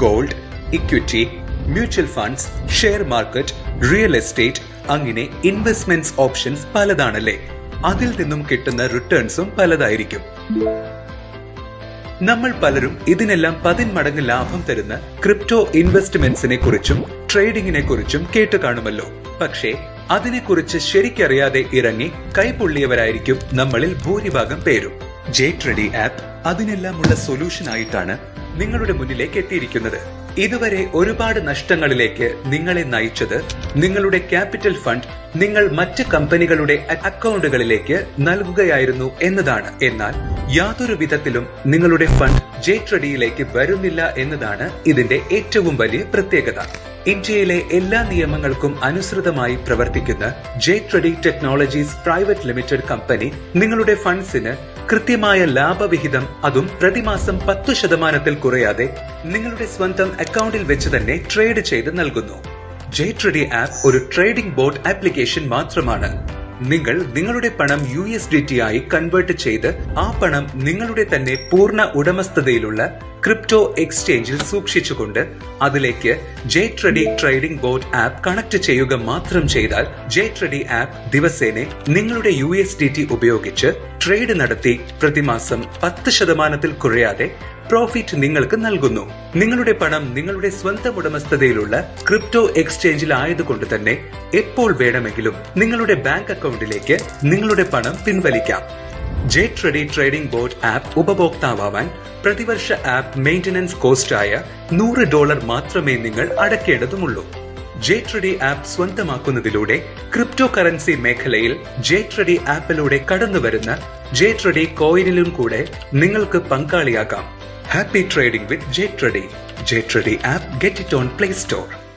Gold equity mutual funds share market real estate അങ്ങനെ investments options പലതാണല്ലേ? അതിൽ നിന്നും കിട്ടുന്ന റിട്ടേൺസും പലതായിരിക്കും. നമ്മൾ പലരും ഇതിനെല്ലാം പതിന്മടങ്ങ് ലാഭം തരുന്ന ക്രിപ്റ്റോ ഇൻവെസ്റ്റ്മെന്റ്സിനെ കുറിച്ചും ട്രേഡിംഗിനെ കുറിച്ചും കേട്ടു കാണുമല്ലോ. പക്ഷേ അതിനെക്കുറിച്ച് ശരിക്കറിയാതെ ഇറങ്ങി കൈപൊള്ളിയവരായിരിക്കും നമ്മളിൽ ഭൂരിഭാഗം പേരും. ജെ ട്രെഡി ആപ്പ് അതിനെല്ലാമുള്ള സൊല്യൂഷൻ ആയിട്ടാണ് നിങ്ങളുടെ മുന്നിലേക്ക് എത്തിയിരിക്കുന്നത്. ഇതുവരെ ഒരുപാട് നഷ്ടങ്ങളിലേക്ക് നിങ്ങളെ നയിച്ചത് നിങ്ങളുടെ ക്യാപിറ്റൽ ഫണ്ട് നിങ്ങൾ മറ്റ് കമ്പനികളുടെ അക്കൗണ്ടുകളിലേക്ക് നൽകുകയായിരുന്നു എന്നതാണ്. എന്നാൽ യാതൊരു വിധത്തിലും നിങ്ങളുടെ ഫണ്ട് ജെ ട്രഡിയിലേക്ക് വരുന്നില്ല എന്നതാണ് ഇതിന്റെ ഏറ്റവും വലിയ പ്രത്യേകത. ഇന്ത്യയിലെ എല്ലാ നിയമങ്ങൾക്കും അനുസൃതമായി പ്രവർത്തിക്കുന്ന J Trady technologies private limited company നിങ്ങളുടെ ഫണ്ട്സിന് കൃത്യമായ ലാഭവിഹിതം അതും പ്രതിമാസം പത്തു ശതമാനത്തിൽ കുറയാതെ നിങ്ങളുടെ സ്വന്തം അക്കൗണ്ടിൽ വെച്ച് തന്നെ ട്രേഡ് ചെയ്ത് നൽകുന്നു. ജെ ട്രഡി ആപ്പ് ഒരു ട്രേഡിംഗ് ബോർഡ് ആപ്ലിക്കേഷൻ മാത്രമാണ്. നിങ്ങൾ നിങ്ങളുടെ പണം യു എസ് ഡി ടി ആയി കൺവേർട്ട് ചെയ്ത് ആ പണം നിങ്ങളുടെ തന്നെ പൂർണ ഉടമസ്ഥതയിലുള്ള ക്രിപ്റ്റോ എക്സ്ചേഞ്ചിൽ സൂക്ഷിച്ചുകൊണ്ട് അതിലേക്ക് J ട്രഡി trading board app connect ചെയ്യുക മാത്രം ചെയ്താൽ ജെ ട്രഡി ആപ്പ് ദിവസേന നിങ്ങളുടെ യു എസ് ഡി ടി ഉപയോഗിച്ച് ട്രേഡ് നടത്തി പ്രതിമാസം പത്ത് ശതമാനത്തിൽ കുറയാതെ പ്രോഫിറ്റ് നിങ്ങൾക്ക് നൽകുന്നു. നിങ്ങളുടെ പണം നിങ്ങളുടെ സ്വന്തം ഉടമസ്ഥതയിലുള്ള ക്രിപ്റ്റോ എക്സ്ചേഞ്ചിൽ ആയതുകൊണ്ട് തന്നെ എപ്പോൾ വേണമെങ്കിലും നിങ്ങളുടെ ബാങ്ക് അക്കൗണ്ടിലേക്ക് നിങ്ങളുടെ പണം പിൻവലിക്കാം. ജെ ട്രഡി ട്രേഡിംഗ് ബോർഡ് ആപ്പ് ഉപഭോക്താവാൻ പ്രതിവർഷ ആപ്പ് മെയിന്റനൻസ് കോസ്റ്റായ നൂറ് ഡോളർ മാത്രമേ നിങ്ങൾ അടയ്ക്കേണ്ടതുള്ളൂ ജെ ട്രഡി ആപ്പ് സ്വന്തമാക്കുന്നതിലൂടെ ക്രിപ്റ്റോ കറൻസി മേഖലയിൽ ജെ ട്രഡി ആപ്പിലൂടെ കടന്നുവരുന്ന ജെ ട്രഡി കോയിനിലും കൂടെ നിങ്ങൾക്ക് പങ്കാളിയാകാം. Happy trading with J ട്രഡി J ട്രഡി app get it on play store